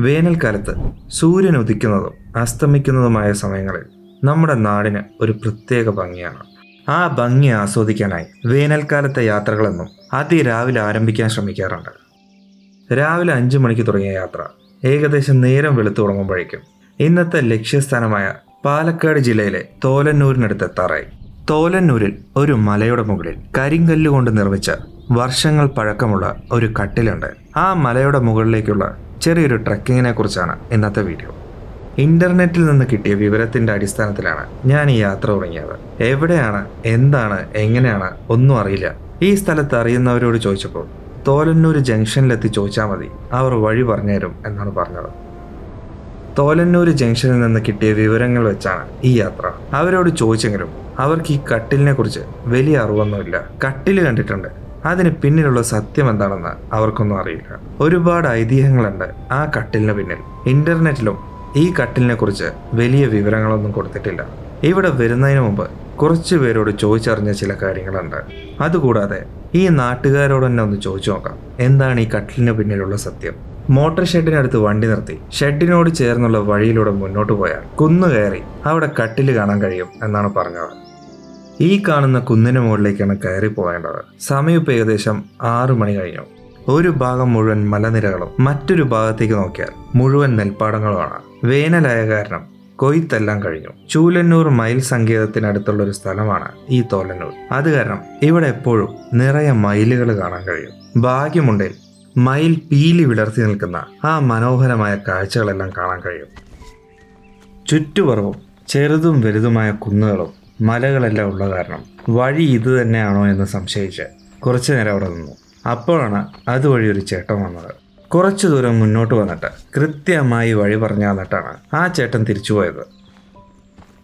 വേനൽക്കാലത്ത് സൂര്യൻ ഉദിക്കുന്നതും അസ്തമിക്കുന്നതുമായ സമയങ്ങളിൽ നമ്മുടെ നാടിന് ഒരു പ്രത്യേക ഭംഗിയാണ്. ആ ഭംഗി ആസ്വദിക്കാനായി വേനൽക്കാലത്തെ യാത്രകളെന്നും അതിരാവിലെ ആരംഭിക്കാൻ ശ്രമിക്കാറുണ്ട്. രാവിലെ അഞ്ചു മണിക്ക് തുടങ്ങിയ യാത്ര ഏകദേശം നേരം വെളുത്തു തുടങ്ങുമ്പോഴേക്കും ഇന്നത്തെ ലക്ഷ്യസ്ഥാനമായ പാലക്കാട് ജില്ലയിലെ തോലന്നൂരിനടുത്ത് എത്താറായി തോലന്നൂരിൽ ഒരു മലയുടെ മുകളിൽ കരിങ്കല്ലുകൊണ്ട് നിർമ്മിച്ച വർഷങ്ങൾ പഴക്കമുള്ള ഒരു കട്ടിലുണ്ട്. ആ മലയുടെ മുകളിലേക്കുള്ള ചെറിയൊരു ട്രക്കിങ്ങിനെ കുറിച്ചാണ് ഇന്നത്തെ വീഡിയോ. ഇന്റർനെറ്റിൽ നിന്ന് കിട്ടിയ വിവരത്തിന്റെ അടിസ്ഥാനത്തിലാണ് ഞാൻ ഈ യാത്ര തുടങ്ങിയത്. എവിടെയാണ് എന്താണ് എങ്ങനെയാണ് ഒന്നും അറിയില്ല. ഈ സ്ഥലത്ത് അറിയുന്നവരോട് ചോദിച്ചപ്പോൾ തോലന്നൂർ ജംഗ്ഷനിലെത്തി ചോദിച്ചാൽ മതി അവർ വഴി പറഞ്ഞുതരും എന്നാണ് പറഞ്ഞത്. തോലന്നൂർ ജംഗ്ഷനിൽ നിന്ന് കിട്ടിയ വിവരങ്ങൾ വെച്ചാണ് ഈ യാത്ര. അവരോട് ചോദിച്ചെങ്കിലും അവർക്ക് ഈ കട്ടിലിനെ കുറിച്ച് വലിയ അറിവൊന്നുമില്ല. കട്ടിൽ കണ്ടിട്ടുണ്ട്. അതിന് പിന്നിലുള്ള സത്യം എന്താണെന്ന് അവർക്കൊന്നും അറിയില്ല. ഒരുപാട് ഐതിഹ്യങ്ങളുണ്ട് ആ കട്ടിലിന് പിന്നിൽ. ഇന്റർനെറ്റിലും ഈ കട്ടിലിനെ കുറിച്ച് വലിയ വിവരങ്ങളൊന്നും കൊടുത്തിട്ടില്ല. ഇവിടെ വരുന്നതിന് മുമ്പ് കുറച്ച് പേരോട് ചോദിച്ചറിഞ്ഞ ചില കാര്യങ്ങളുണ്ട്. അതുകൂടാതെ ഈ നാട്ടുകാരോട് തന്നെ ഒന്ന് ചോദിച്ചു നോക്കാം. എന്താണ് ഈ കട്ടിലിന് പിന്നിലുള്ള സത്യം? മോട്ടോർ ഷെഡിനടുത്ത് വണ്ടി നിർത്തി. ഷെഡിനോട് ചേർന്നുള്ള വഴിയിലൂടെ മുന്നോട്ട് പോയാൽ കുന്നു കയറി അവിടെ കട്ടിൽ കാണാൻ കഴിയും എന്നാണ് പറഞ്ഞത്. ഈ കാണുന്ന കുന്നിന് മുകളിലേക്കാണ് കയറി പോകേണ്ടത്. സമയം ഏകദേശം ആറു മണി കഴിഞ്ഞു. ഒരു ഭാഗം മുഴുവൻ മലനിരകളും മറ്റൊരു ഭാഗത്തേക്ക് നോക്കിയാൽ മുഴുവൻ നെൽപ്പാടങ്ങളുമാണ്. വേനലായ കാരണം കൊയ്ത്തെല്ലാം കഴിഞ്ഞു. ചൂലന്നൂർ മയിൽ സങ്കേതത്തിനടുത്തുള്ള ഒരു സ്ഥലമാണ് ഈ തോലന്നൂർ. അത് കാരണം ഇവിടെ എപ്പോഴും നിറയെ മയിലുകൾ കാണാൻ കഴിയും. ഭാഗ്യമുണ്ടെങ്കിൽ മയിൽ പീലി വിടർത്തി നിൽക്കുന്ന ആ മനോഹരമായ കാഴ്ചകളെല്ലാം കാണാൻ കഴിയും. ചുറ്റുപുറവും ചെറുതും വലുതുമായ കുന്നുകളും മലകളെല്ലാം ഉള്ള കാരണം. വഴി ഇത് തന്നെയാണോ എന്ന് സംശയിച്ച് കുറച്ചു നേരം അവിടെ നിന്നു. അപ്പോഴാണ് അതുവഴി ഒരു ചേട്ടൻ വന്നത്. കുറച്ചു ദൂരം മുന്നോട്ട് വന്നിട്ട് കൃത്യമായി വഴി പറഞ്ഞു തന്നിട്ടാണ് ആ ചേട്ടൻ തിരിച്ചുപോയത്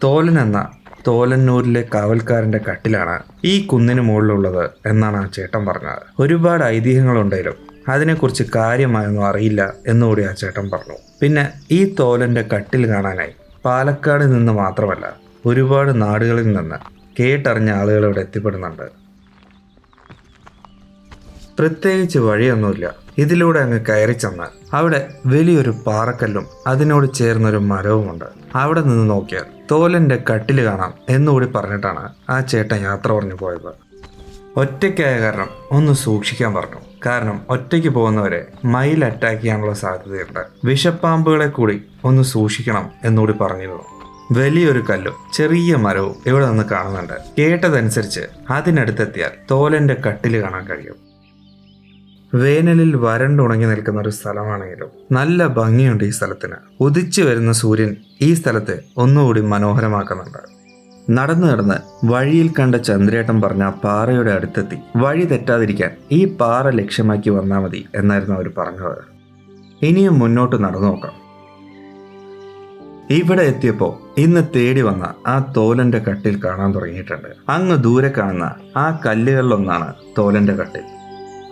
തോലൻ എന്ന തോലന്നൂരിലെ കാവൽക്കാരന്റെ കട്ടിലാണ് ഈ കുന്നിന് മുകളിലുള്ളത് എന്നാണ് ആ ചേട്ടൻ പറഞ്ഞത്. ഒരുപാട് ഐതിഹ്യങ്ങളുണ്ടെങ്കിലും അതിനെക്കുറിച്ച് കാര്യമായൊന്നും അറിയില്ല എന്നുകൂടി ആ ചേട്ടൻ പറഞ്ഞു. പിന്നെ ഈ തോലന്റെ കട്ടിൽ കാണാനായി പാലക്കാട് നിന്ന് മാത്രമല്ല ഒരുപാട് നാടുകളിൽ നിന്ന് കേട്ടറിഞ്ഞ ആളുകൾ ഇവിടെ എത്തിപ്പെടുന്നുണ്ട്. പ്രത്യേകിച്ച് വഴിയൊന്നുമില്ല. ഇതിലൂടെ അങ്ങ് കയറി ചെന്നാൽ അവിടെ വലിയൊരു പാറക്കല്ലും അതിനോട് ചേർന്നൊരു മരവുമുണ്ട്. അവിടെ നിന്ന് നോക്കിയാൽ തോലന്റെ കട്ടിൽ കാണാം എന്നുകൂടി പറഞ്ഞിട്ടാണ് ആ ചേട്ടൻ യാത്ര പറഞ്ഞു പോയത്. ഒറ്റയ്ക്കായ കാരണം ഒന്ന് സൂക്ഷിക്കാൻ പറഞ്ഞു. കാരണം ഒറ്റയ്ക്ക് പോകുന്നവരെ മയിൽ അറ്റാക്ക് ചെയ്യാനുള്ള സാധ്യതയുണ്ട്. വിഷപ്പാമ്പുകളെ കൂടി ഒന്ന് സൂക്ഷിക്കണം എന്നുകൂടി പറഞ്ഞിരുന്നു. വലിയൊരു കല്ലും ചെറിയ മരവും ഇവിടെ നിന്ന് കാണുന്നുണ്ട്. കേട്ടതനുസരിച്ച് അതിനടുത്തെത്തിയാൽ തോലന്റെ കട്ടിൽ കാണാൻ കഴിയും. വേനലിൽ വരണ്ടുണങ്ങി നിൽക്കുന്ന ഒരു സ്ഥലമാണെങ്കിലും നല്ല ഭംഗിയുണ്ട് ഈ സ്ഥലത്തിന്. ഉദിച്ചു വരുന്ന സൂര്യൻ ഈ സ്ഥലത്തെ ഒന്നുകൂടി മനോഹരമാക്കുന്നുണ്ട്. നടന്നു നടന്ന് വഴിയിൽ കണ്ട ചന്ദ്രേട്ടൻ പറഞ്ഞ പാറയുടെ അടുത്തെത്തി. വഴി തെറ്റാതിരിക്കാൻ ഈ പാറ ലക്ഷ്യമാക്കി വന്നാൽ മതി എന്നായിരുന്നു അവർ പറഞ്ഞത്. ഇനിയും മുന്നോട്ട് നടന്നു നോക്കാം. ഇവിടെ എത്തിയപ്പോൾ ഇന്ന് തേടി വന്ന ആ തോലന്റെ കട്ടിൽ കാണാൻ തുടങ്ങിയിട്ടുണ്ട്. അങ്ങ് ദൂരെ കാണുന്ന ആ കല്ലുകളിലൊന്നാണ് തോലന്റെ കട്ടിൽ.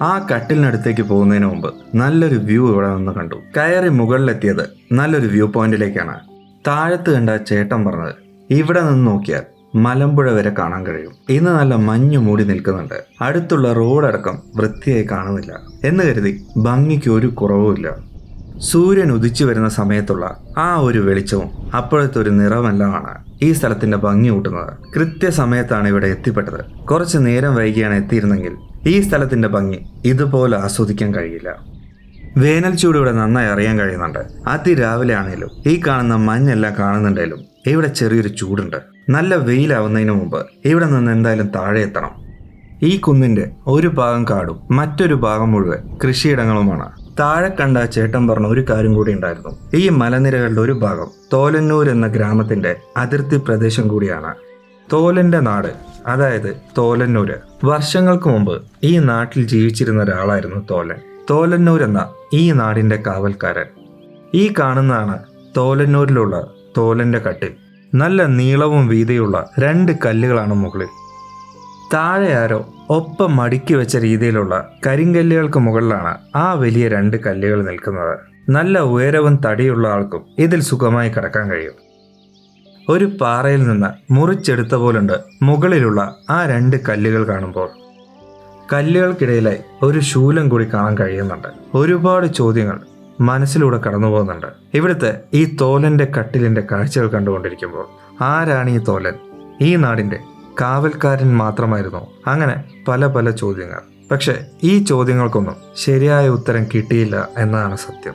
ആ കട്ടിലിനടുത്തേക്ക് പോകുന്നതിന് മുമ്പ് നല്ലൊരു വ്യൂ ഇവിടെ നിന്ന് കണ്ടു. കയറി മുകളിലെത്തിയത് നല്ലൊരു വ്യൂ പോയിന്റിലേക്കാണ്. താഴത്ത് കണ്ട ചേട്ടൻ പറഞ്ഞത് ഇവിടെ നിന്ന് നോക്കിയാൽ മലമ്പുഴ വരെ കാണാൻ കഴിയും. ഇന്ന് നല്ല മഞ്ഞു മൂടി നിൽക്കുന്നുണ്ട്. അടുത്തുള്ള റോഡടക്കം വൃത്തിയായി കാണുന്നില്ല. എന്ന് കരുതി ഭംഗിക്ക് ഒരു കുറവുമില്ല. സൂര്യൻ ഉദിച്ചു വരുന്ന സമയത്തുള്ള ആ ഒരു വെളിച്ചവും അപ്പോഴത്തെ ഒരു നിറമെല്ലാമാണ് ഈ സ്ഥലത്തിന്റെ ഭംഗി കൂട്ടുന്നത്. കൃത്യസമയത്താണ് ഇവിടെ എത്തിപ്പെട്ടത്. കുറച്ച് നേരം വൈകിയാണ് എത്തിയിരുന്നെങ്കിൽ ഈ സ്ഥലത്തിന്റെ ഭംഗി ഇതുപോലെ ആസ്വദിക്കാൻ കഴിയില്ല. വേനൽ ചൂട് നന്നായി അറിയാൻ കഴിയുന്നുണ്ട്. അതിരാവിലെ ആണെങ്കിലും ഈ കാണുന്ന മഞ്ഞെല്ലാം കാണുന്നുണ്ടെങ്കിലും ഇവിടെ ചെറിയൊരു ചൂടുണ്ട്. നല്ല വെയിലാവുന്നതിന് മുമ്പ് ഇവിടെ നിന്ന് എന്തായാലും താഴെ എത്തണം. ഈ കുന്നിന്റെ ഒരു ഭാഗം കാടും മറ്റൊരു ഭാഗം മുഴുവൻ കൃഷിയിടങ്ങളുമാണ്. താഴെ കണ്ട ചേട്ടൻ പറഞ്ഞ ഒരു കാര്യം കൂടി ഉണ്ടായിരുന്നു. ഈ മലനിരകളുടെ ഒരു ഭാഗം തോലന്നൂർ എന്ന ഗ്രാമത്തിന്റെ അതിർത്തി പ്രദേശം കൂടിയാണ്. തോലന്റെ നാട് അതായത് തോലന്നൂര്. വർഷങ്ങൾക്ക് മുമ്പ് ഈ നാട്ടിൽ ജീവിച്ചിരുന്ന ഒരാളായിരുന്നു തോലൻ. തോലന്നൂർ എന്ന ഈ നാടിന്റെ കാവൽക്കാരൻ. ഈ കാണുന്നതാണ് തോലന്നൂരിലുള്ള തോലന്റെ കട്ടിൽ. നല്ല നീളവും വീതിയുള്ള രണ്ട് കല്ലുകളാണ് മുകളിൽ. താഴെ ആരോ ഒപ്പം മടുക്കി വെച്ച രീതിയിലുള്ള കരിങ്കല്ലുകൾക്ക് മുകളിലാണ് ആ വലിയ രണ്ട് കല്ലുകൾ നിൽക്കുന്നത്. നല്ല ഉയരവും തടിയുള്ള ആൾക്കും ഇതിൽ സുഖമായി കിടക്കാൻ കഴിയും. ഒരു പാറയിൽ നിന്ന് മുറിച്ചെടുത്ത പോലുണ്ട് മുകളിലുള്ള ആ രണ്ട് കല്ലുകൾ കാണുമ്പോൾ. കല്ലുകൾക്കിടയിലായി ഒരു ശൂലം കൂടി കാണാൻ കഴിയുന്നുണ്ട്. ഒരുപാട് ചോദ്യങ്ങൾ മനസ്സിലൂടെ കടന്നു പോകുന്നുണ്ട്. ഇവിടുത്തെ ഈ തോലന്റെ കട്ടിലിന്റെ കാഴ്ചകൾ കണ്ടുകൊണ്ടിരിക്കുമ്പോൾ ആരാണ് ഈ തോലൻ? ഈ നാടിന്റെ കാവൽക്കാരൻ മാത്രമായിരുന്നു. അങ്ങനെ പല പല ചോദ്യങ്ങൾ. പക്ഷെ ഈ ചോദ്യങ്ങൾക്കൊന്നും ശരിയായ ഉത്തരം കിട്ടിയില്ല എന്നതാണ് സത്യം.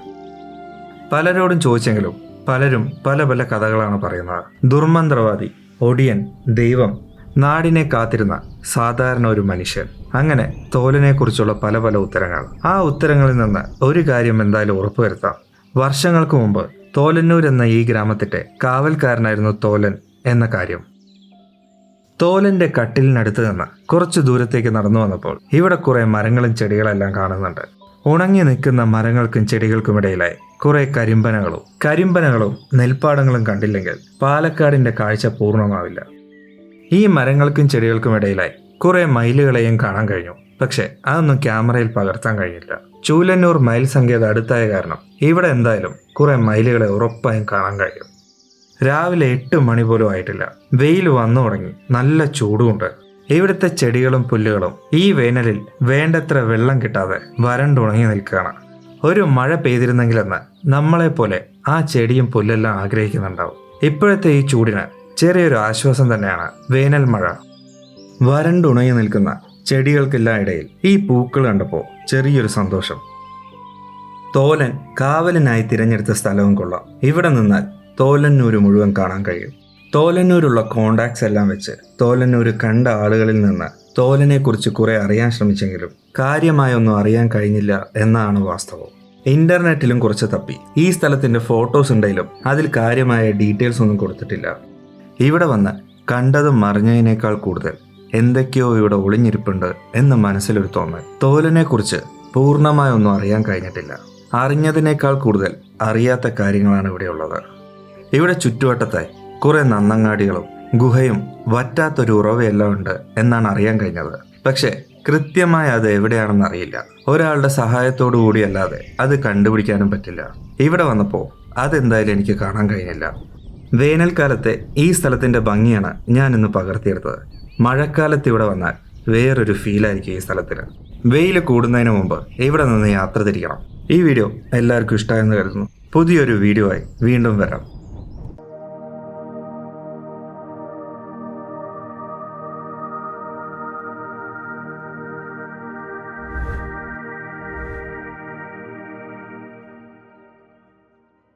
പലരോടും ചോദിച്ചെങ്കിലും പലരും പല പല കഥകളാണ് പറയുന്നത്. ദുർമന്ത്രവാദി ഒടിയൻ ദൈവം നാടിനെ കാത്തിരുന്ന സാധാരണ ഒരു മനുഷ്യൻ. അങ്ങനെ തോലിനെ കുറിച്ചുള്ള പല പല ഉത്തരങ്ങൾ. ആ ഉത്തരങ്ങളിൽ നിന്ന് ഒരു കാര്യം എന്തായാലും ഉറപ്പുവരുത്താം. വർഷങ്ങൾക്ക് മുമ്പ് തോലന്നൂർ എന്ന ഈ ഗ്രാമത്തിന്റെ കാവൽക്കാരനായിരുന്നു തോലൻ എന്ന കാര്യം. തോലന്റെ കട്ടിലിനടുത്ത് നിന്ന് കുറച്ച് ദൂരത്തേക്ക് നടന്നു വന്നപ്പോൾ ഇവിടെ കുറെ മരങ്ങളും ചെടികളെല്ലാം കാണുന്നുണ്ട്. ഉണങ്ങി നിൽക്കുന്ന മരങ്ങൾക്കും ചെടികൾക്കും ഇടയിലായി കുറെ കരിമ്പനകളും കരിമ്പനകളും നെൽപ്പാടങ്ങളും കണ്ടില്ലെങ്കിൽ പാലക്കാടിന്റെ കാഴ്ച പൂർണമാവില്ല. ഈ മരങ്ങൾക്കും ചെടികൾക്കും ഇടയിലായി കുറെ മയിലുകളെയും കാണാൻ കഴിഞ്ഞു. പക്ഷെ അതൊന്നും ക്യാമറയിൽ പകർത്താൻ കഴിഞ്ഞില്ല. ചൂലന്നൂർ മയിൽ സങ്കേതം അടുത്തായ കാരണം ഇവിടെ എന്തായാലും കുറെ മയിലുകളെ ഉറപ്പായും കാണാൻ കഴിയും. രാവിലെ എട്ട് മണി പോലും ആയിട്ടില്ല. വെയിൽ വന്നു തുടങ്ങി. നല്ല ചൂടുമുണ്ട്. ഇവിടുത്തെ ചെടികളും പുല്ലുകളും ഈ വേനലിൽ വേണ്ടത്ര വെള്ളം കിട്ടാതെ വരണ്ടുണങ്ങി നിൽക്കുകയാണ്. ഒരു മഴ പെയ്തിരുന്നെങ്കിലെന്ന് നമ്മളെപ്പോലെ ആ ചെടിയും പുല്ലെല്ലാം ആഗ്രഹിക്കുന്നുണ്ടാവും. ഇപ്പോഴത്തെ ഈ ചൂടിന് ചെറിയൊരു ആശ്വാസം തന്നെയാണ് വേനൽ മഴ. വരണ്ടുണങ്ങി നിൽക്കുന്ന ചെടികൾക്കെല്ലാം ഇടയിൽ ഈ പൂക്കൾ കണ്ടപ്പോൾ ചെറിയൊരു സന്തോഷം. തോലൻ കാവലിനായി തിരഞ്ഞെടുത്ത സ്ഥലവും കൊള്ളാം. ഇവിടെ നിന്നാൽ തോലന്നൂര് മുഴുവൻ കാണാൻ കഴിയും. തോലന്നൂരുള്ള കോണ്ടാക്ട്സ് എല്ലാം വെച്ച് തോലന്നൂർ കണ്ട ആളുകളിൽ നിന്ന് തോലനെക്കുറിച്ച് കുറെ അറിയാൻ ശ്രമിച്ചെങ്കിലും കാര്യമായൊന്നും അറിയാൻ കഴിഞ്ഞില്ല എന്നാണ് വാസ്തവം. ഇന്റർനെറ്റിലും കുറച്ച് തപ്പി. ഈ സ്ഥലത്തിന്റെ ഫോട്ടോസ് ഉണ്ടെങ്കിലും അതിൽ കാര്യമായ ഡീറ്റെയിൽസ് ഒന്നും കൊടുത്തിട്ടില്ല. ഇവിടെ വന്ന് കണ്ടതും മറിഞ്ഞതിനേക്കാൾ കൂടുതൽ എന്തൊക്കെയോ ഇവിടെ ഒളിഞ്ഞിരിപ്പുണ്ട് എന്ന് മനസ്സിലൊരു തോന്നൽ. തോലനെക്കുറിച്ച് പൂർണമായൊന്നും അറിയാൻ കഴിഞ്ഞിട്ടില്ല. അറിഞ്ഞതിനേക്കാൾ കൂടുതൽ അറിയാത്ത കാര്യങ്ങളാണ് ഇവിടെയുള്ളത് ഇവിടെ ചുറ്റുവട്ടത്തായി കുറെ നന്നങ്ങാടികളും ഗുഹയും വറ്റാത്തൊരു ഉറവയെല്ലാം ഉണ്ട് എന്നാണ് അറിയാൻ കഴിഞ്ഞത്. പക്ഷെ കൃത്യമായി അത് എവിടെയാണെന്ന് അറിയില്ല. ഒരാളുടെ സഹായത്തോടു കൂടിയല്ലാതെ അത് കണ്ടുപിടിക്കാനും പറ്റില്ല. ഇവിടെ വന്നപ്പോൾ അതെന്തായാലും എനിക്ക് കാണാൻ കഴിഞ്ഞില്ല. വേനൽക്കാലത്തെ ഈ സ്ഥലത്തിന്റെ ഭംഗിയാണ് ഞാൻ ഇന്ന് പകർത്തിയെടുത്തത്. മഴക്കാലത്ത് ഇവിടെ വന്നാൽ വേറൊരു ഫീലായിരിക്കും ഈ സ്ഥലത്തിന്. വെയിൽ കൂടുന്നതിന് മുമ്പ് ഇവിടെ നിന്ന് യാത്ര തിരിക്കണം. ഈ വീഡിയോ എല്ലാവർക്കും ഇഷ്ടമായെന്ന് കരുതുന്നു. പുതിയൊരു വീഡിയോ ആയി വീണ്ടും വരാം.